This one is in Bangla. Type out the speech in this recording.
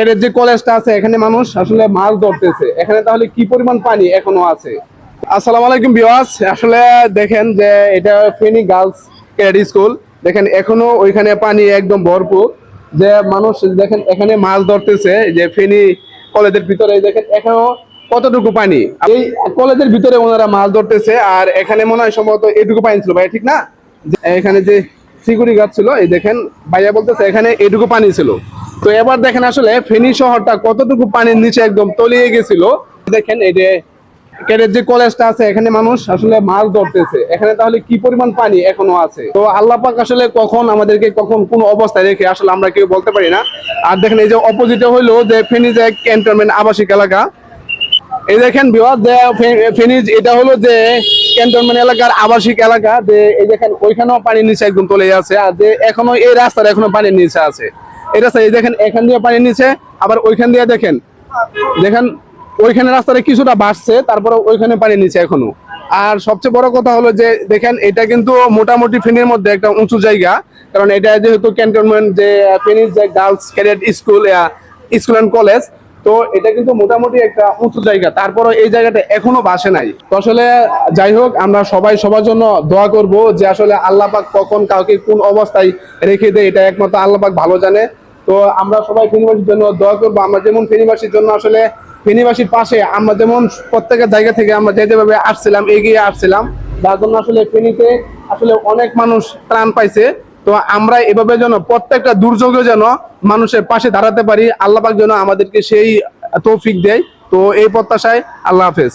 এর যে কলেজটা আছে, এখানে মানুষ আসলে মাছ ধরতেছে। এখানে তাহলে কি পরিমাণ পানি এখনও আছে? আসসালামু আলাইকুম বিওয়াস আসলে দেখেন যে এটা ফেনি গার্লস ক্যাডি স্কুল। দেখেন, এখনও ওইখানে পানি একদম ভরপুর। যে মানুষ দেখেন, এখানে মাছ ধরতেছে যে ফেনী কলেজের ভিতরে দেখেন এখনও কতটুকু পানি? এই কলেজের ভিতরে ওনারা মাছ ধরতেছে, আর এখানে মনে হয় সম্ভবত এটুকু পানি ছিল। ভাই ঠিক না? এখানে যে সিকিউরিটি গাছ ছিল, এই দেখেন, ভাইয়া বলতেছে এখানে এটুকু পানি ছিল। তো এবার দেখেন আসলে ফেনী শহরটা কতটুকু পানির নিচে একদম তলিয়ে গেছিল। দেখেন এই যে কলেজটা আছে, এখানে মানুষ আসলে মাছ ধরতেছে। এখানে তাহলে কি পরিমাণ পানি এখনও আছে? তো আসলে কখন আমাদেরকে কখন কোন অবস্থায় রেখে, আসলে আমরা কেউ বলতে পারি না। আর দেখেন এই যে অপোজিটে হইল যে ফেনী যে ক্যান্টনমেন্ট আবাসিক এলাকা। এই দেখেন বিভাগ যে ফে- ফেনীর এটা হলো যে ক্যান্টনমেন্ট এলাকার আবাসিক এলাকা। যে এই দেখেন ওইখানেও পানির নিচে একদম তলে আছে। আর যে এখনও এই রাস্তার এখনও পানির নিচে আছে। রাস্তা এই দেখেন, এখান দিয়ে পানির নিচে আবার ওইখান দিয়ে দেখেন। দেখেন, ওইখানে রাস্তাটা কিছুটা বাড়ছে, তারপরে ওইখানে পানির নিচে এখনও। আর সবচেয়ে বড় কথা হলো যে, দেখেন, এটা কিন্তু মোটামুটি ফেনীর মধ্যে একটা উঁচু জায়গা। কারণ এটা যেহেতু ক্যান্টনমেন্ট, যে, ফেনীর যে girls cadet school school and college, তো এটা কিন্তু মোটামুটি একটা উঁচু জায়গা। তারপরে এই জায়গাটা এখনও বাসে নাই। তো আসলে, যাই হোক, আমরা সবাই সবার জন্য দোয়া করব যে, আসলে আল্লাহ পাক কখন কাউকে কোন অবস্থায় রেখে দেয়, এটা একমাত্র আল্লাহ পাক ভালো জানে। তো আমরা সবাই ফেনীবাসীর জন্য দোয়া করব। আমরা যেমন ফেনীবাসীর জন্য আসলে ফেনীবাসীর পাশে আমরা যেমন প্রত্যেকের জায়গা থেকে আমরা যেতে ভাবে আসছিলাম, এগিয়ে আসছিলাম যার জন্য আসলে ফেনীতে আসলে অনেক মানুষ ত্রাণ পাইছে। তো আমরা এভাবে যেন প্রত্যেকটা দুর্যোগে যেন মানুষের পাশে দাঁড়াতে পারি, আল্লাহ যেন আমাদেরকে সেই তৌফিক দেয়। তো এই প্রত্যাশায় আল্লাহ হাফেজ।